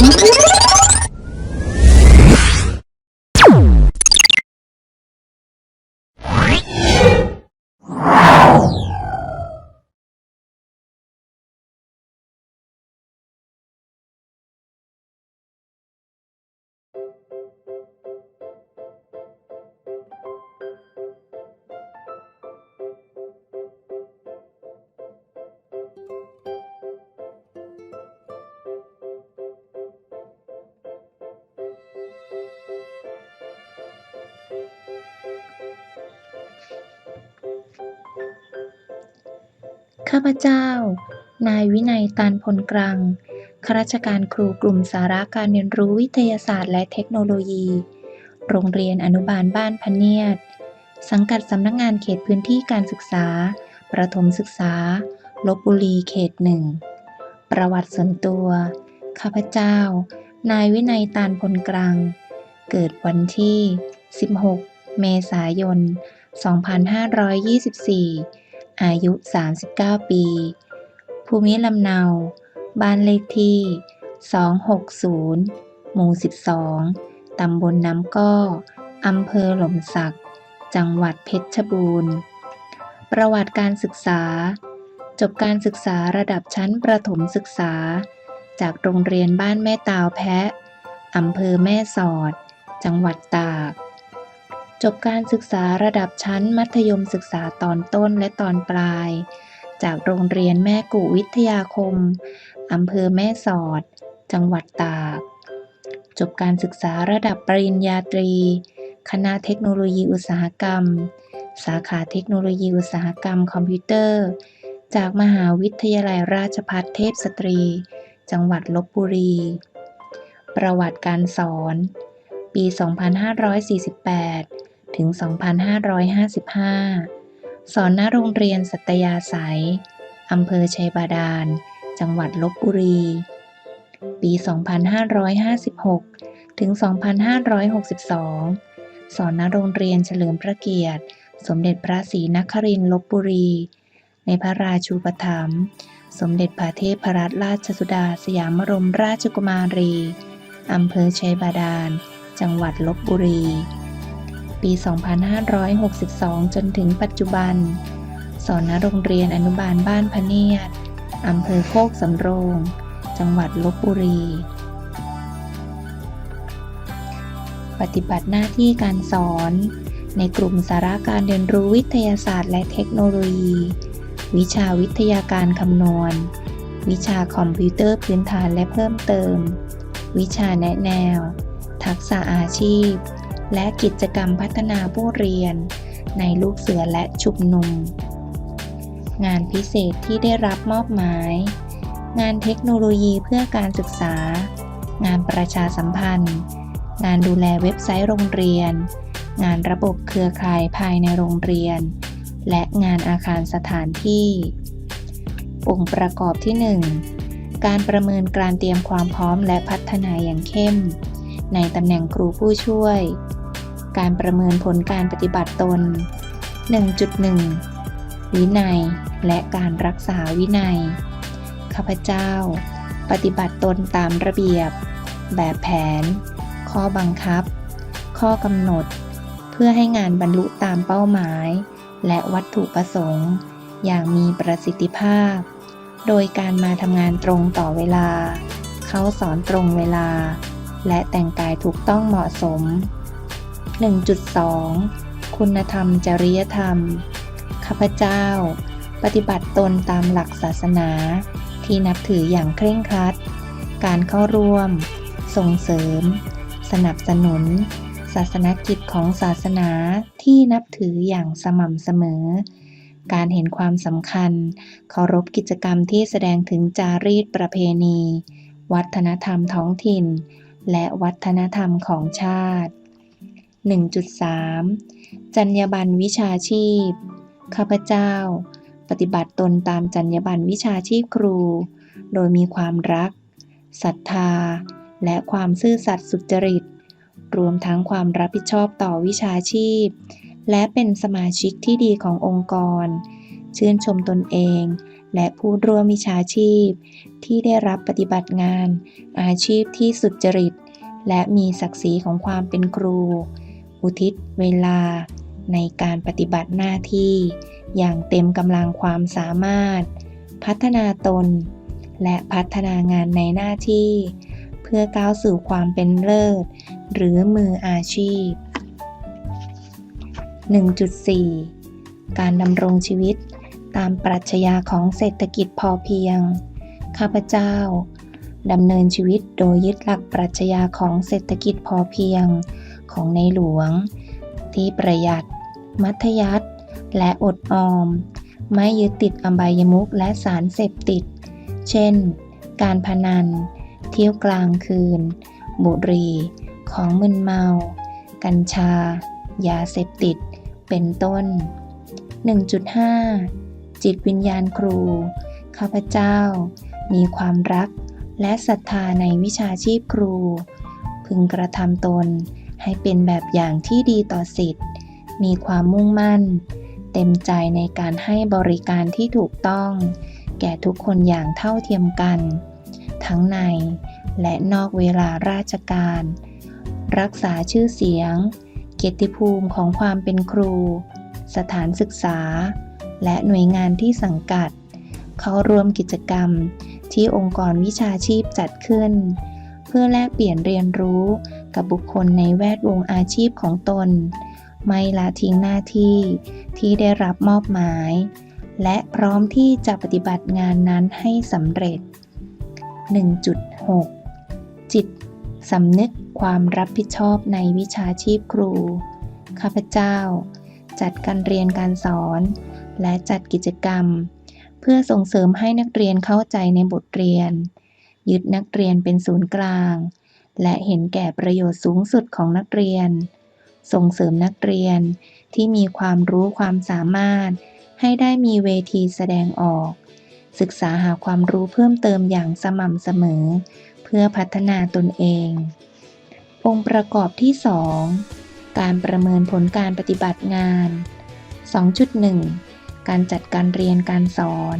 Música ข้าพเจ้า นายวินัยตานพลกรังข้าราชการครูกลุ่มสาระการเรียนรู้วิทยาศาสตร์และเทคโนโลยี โรงเรียนอนุบาลบ้านพเนียด สังกัดสำนักงานเขตพื้นที่การศึกษา ประถมศึกษา ลบบุรีเขตหนึ่ง ประวัติส่วนตัว ข้าพเจ้า นายวินัยตานพลกรัง เกิดวันที่ 16 เมษายน 2524 อายุ 39 ปี ภูมิลำเนา บ้านเลขที่ 260 หมู่ 12 ตำบลน้ำก้อ อำเภอหล่มสัก จังหวัดเพชรบูรณ์ ประวัติการศึกษา จบการศึกษาระดับชั้นประถมศึกษา จากโรงเรียนบ้านแม่ตาวแพะ อำเภอแม่สอด จังหวัดตาก จบการศึกษาระดับชั้นมัธยมศึกษาตอนต้นและตอนปลาย จากโรงเรียนแม่กุวิทยาคม อำเภอแม่สอด จังหวัดตาก จบการศึกษาระดับปริญญาตรี คณะเทคโนโลยีอุตสาหกรรม สาขาเทคโนโลยีอุตสาหกรรมคอมพิวเตอร์ จากมหาวิทยาลัยราชภัฏเทพสตรี จังหวัดลบบุรี ประวัติการสอน ปี 2548 ถึง 2555 สอนณโรงเรียนสัตยาสายอำเภอชัยบาดาล จังหวัดลบบุรี ปี 2556 ถึง 2562 สอนณโรงเรียนเฉลิมพระเกียรติ สมเด็จพระศรีนครินทร์ลบบุรี ในพระราชูปถัมภ์สมเด็จพระเทพรัตนราชสุดาสยามบรมราชกุมารี อำเภอชัยบาดาล จังหวัดลบบุรี ปี 2562 จนถึงปัจจุบัน สอนณโรงเรียนอนุบาลบ้านพะเนียดอำเภอโคกสำโรง จังหวัดลบบุรี ปฏิบัติหน้าที่การสอน ในกลุ่มสาระการเรียนรู้วิทยาศาสตร์และเทคโนโลยี วิชาวิทยาการคำนวณ วิชาคอมพิวเตอร์พื้นฐานและเพิ่มเติม วิชาแนะแนว ทักษะอาชีพ และกิจกรรมพัฒนาผู้เรียน ในลูกเสือและชุมนุม งานพิเศษที่ได้รับมอบหมาย งานเทคโนโลยีเพื่อการศึกษา งานประชาสัมพันธ์ งานดูแลเว็บไซต์โรงเรียน งานระบบเครือข่ายภายในโรงเรียน และงานอาคารสถานที่ องค์ประกอบที่ 1การประเมินการเตรียมความพร้อมและพัฒนาอย่างเข้ม ในตำแหน่งครูผู้ช่วย การประเมินผลการปฏิบัติตน 1.1 วินัย และการรักษาวินัย ข้าพเจ้า ปฏิบัติตนตามระเบียบ แบบแผน ข้อบังคับ ข้อกำหนด เพื่อให้งานบรรลุตามเป้าหมาย และวัตถุประสงค์ อย่างมีประสิทธิภาพ โดยการมาทำงานตรงต่อเวลา เข้าสอนตรงเวลา และแต่งกายถูกต้องเหมาะสม 1.2 คุณธรรมจริยธรรม ข้าพเจ้า ปฏิบัติตนตามหลักศาสนา ที่นับถืออย่างเคร่งครัด การเข้าร่วม ส่งเสริม สนับสนุน ศาสนกิจของศาสนาที่นับถืออย่างสม่ำเสมอ การเห็นความสำคัญ เคารพกิจกรรมที่แสดงถึงจารีตประเพณี วัฒนธรรมท้องถิ่น และวัฒนธรรมของชาติ 1.3 จรรยาบรรณวิชาชีพ ข้าพเจ้า ปฏิบัติตนตามจรรยาบรรณวิชาชีพครู โดยมีความรัก ศรัทธา และความซื่อสัตย์สุจริต รวมทั้งความรับผิดชอบต่อวิชาชีพ และเป็นสมาชิกที่ดีขององค์กร ชื่นชมตนเอง และผู้ร่วมวิชาชีพ ที่ได้รับปฏิบัติงาน อาชีพที่สุจริต และมีศักดิ์ศรีของความเป็นครู อุทิศเวลา ในการปฏิบัติหน้าที่ อย่างเต็มกำลังความสามารถ พัฒนาตน และพัฒนางานในหน้าที่ เพื่อก้าวสู่ความเป็นเลิศ หรือมืออาชีพ 1.4 การดำรงชีวิตตามปรัชญาของเศรษฐกิจพอเพียง ข้าพเจ้าดำเนินชีวิตโดยยึดหลักปรัชญาของเศรษฐกิจพอเพียง ของในหลวง ที่ประหยัด มัธยัติและอดออม ไม่ยึดติดอบายมุขและสารเสพติด เช่น การพนัน เที่ยวกลางคืน บุหรี่ ของมึนเมา กัญชา ยาเสพติด เป็นต้น 1.5 จิตวิญญาณครู ข้าพเจ้า มีความรักและศรัทธาในวิชาชีพครู พึงกระทำตน ให้เป็นแบบอย่างที่ดีต่อสิทธิ์ มีความมุ่งมั่น เต็มใจในการให้บริการที่ถูกต้อง แก่ทุกคนอย่างเท่าเทียมกัน ทั้งในและนอกเวลาราชการ รักษาชื่อเสียง เกียรติภูมิของความเป็นครู สถานศึกษา และหน่วยงานที่สังกัด เข้าร่วมกิจกรรมที่องค์กรวิชาชีพจัดขึ้น พื่อแลกเปลี่ยนเรียนรู้กับบุคคลในแวดวงอาชีพของตน ไม่ละทิ้งหน้าที่ที่ได้รับมอบหมาย และพร้อมที่จะปฏิบัติงานนั้นให้สำเร็จ 1.6 จิตสำนึกความรับผิดชอบในวิชาชีพครู ข้าพเจ้า จัดการเรียนการสอน และจัดกิจกรรม เพื่อส่งเสริมให้นักเรียนเข้าใจในบทเรียน ยึดนักเรียนเป็นศูนย์กลาง และเห็นแก่ประโยชน์สูงสุดของนักเรียน ส่งเสริมนักเรียนที่มีความรู้ความสามารถ ให้ได้มีเวทีแสดงออก ศึกษาหาความรู้เพิ่มเติมอย่างสม่ำเสมอ เพื่อพัฒนาตนเอง องค์ประกอบที่ 2 การประเมินผลการปฏิบัติงาน 2.1 การจัดการเรียนการสอน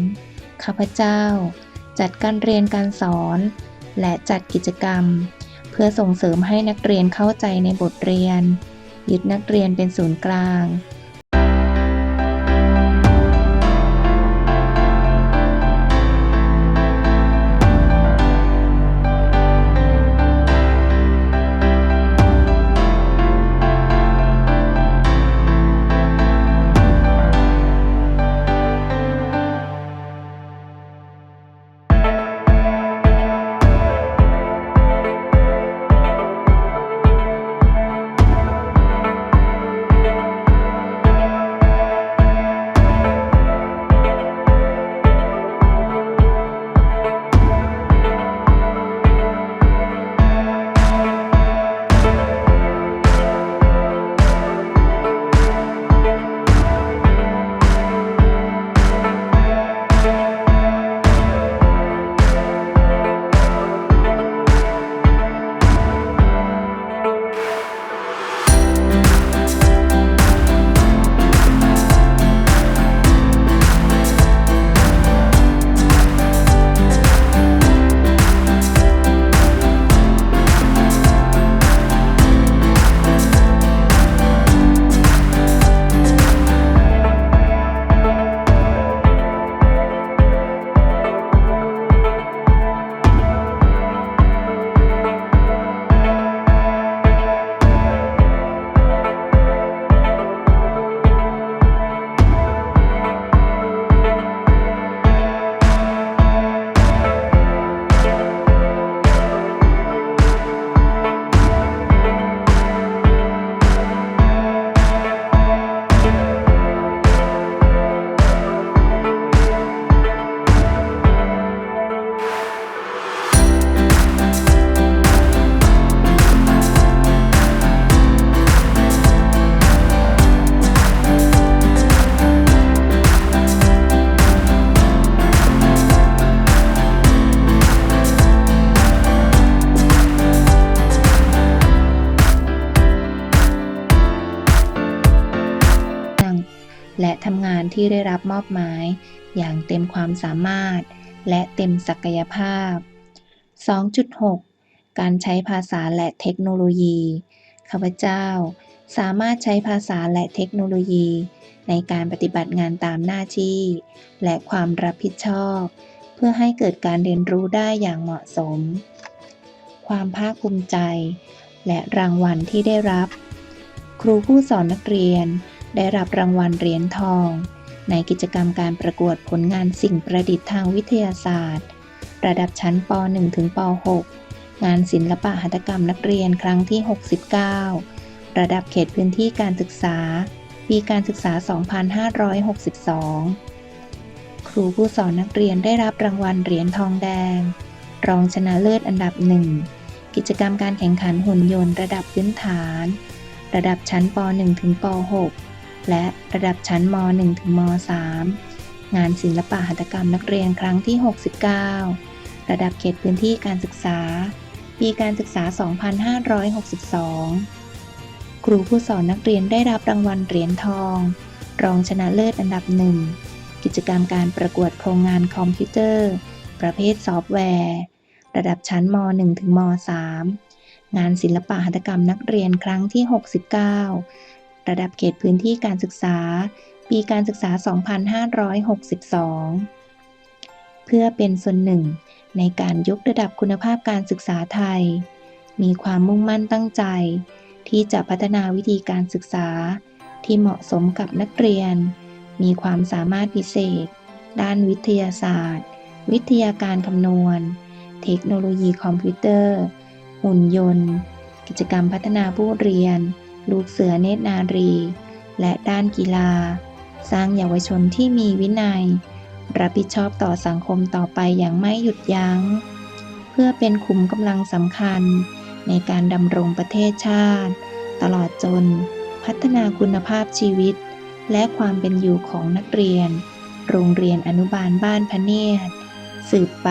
ข้าพเจ้า จัดการเรียนการสอน และจัดกิจกรรม เพื่อส่งเสริมให้นักเรียนเข้าใจในบทเรียน ยึดนักเรียนเป็นศูนย์กลาง ทำงานที่ได้รับมอบหมาย อย่างเต็มความสามารถ และเต็มศักยภาพ 2.6 การใช้ภาษาและเทคโนโลยี ข้าพเจ้า สามารถใช้ภาษาและเทคโนโลยี ในการปฏิบัติงานตามหน้าที่ และความรับผิดชอบ เพื่อให้เกิดการเรียนรู้ได้อย่างเหมาะสม ความภาคภูมิใจ และรางวัลที่ได้รับ ครูผู้สอนนักเรียน ได้รับรางวัลเหรียญทอง ในกิจกรรมการประกวดผลงานสิ่งประดิษฐ์ทางวิทยาศาสตร์ ระดับชั้นป .1 ถึงป .6 งานศิลปะหัตถกรรมนักเรียนครั้งที่ 69 ระดับเขตพื้นที่การศึกษา ปีการศึกษา 2562 ครูผู้สอนนักเรียนได้รับรางวัลเหรียญทองแดง รองชนะเลิศอันดับหนึ่งกิจกรรมการแข่งขันหุ่นยนต์ระดับพื้นฐาน ระดับชั้นป .1 ถึงป .6 และระดับชั้นม .1 ถึงม .3 งานศิลปะหัตถกรรมนักเรียนครั้งที่ 69 ระดับเขตพื้นที่การศึกษา ปีการศึกษา 2562 ครูผู้สอนนักเรียนได้รับรางวัลเหรียญทอง รองชนะเลิศอันดับหนึ่ง กิจกรรมการประกวดโครงงานคอมพิวเตอร์ ประเภทซอฟต์แวร์ ระดับชั้นม .1 ถึงม .3 งานศิลปะหัตถกรรมนักเรียนครั้งที่ 69 ระดับเขตพื้นที่การศึกษา ปีการศึกษา 2562 เพื่อเป็นส่วนหนึ่งในการยกระดับคุณภาพการศึกษาไทย มีความมุ่งมั่นตั้งใจ ที่จะพัฒนาวิธีการศึกษา ที่เหมาะสมกับนักเรียน มีความสามารถพิเศษ ด้านวิทยาศาสตร์ วิทยาการคำนวณ เทคโนโลยีคอมพิวเตอร์ หุ่นยนต์ กิจกรรมพัฒนาผู้เรียน ลูกเสือเนตรนารี และด้านกีฬา สร้างเยาวชนที่มีวินัย รับผิดชอบต่อสังคมต่อไปอย่างไม่หยุดยัง้ง เพื่อเป็นขุมกำลังสำคัญ ในการดำรงประเทศชาติ ตลอดจน พัฒนาคุณภาพชีวิต และความเป็นอยู่ของนักเรียน โรงเรียนอนุบาลบ้านพะเนียดสืบไป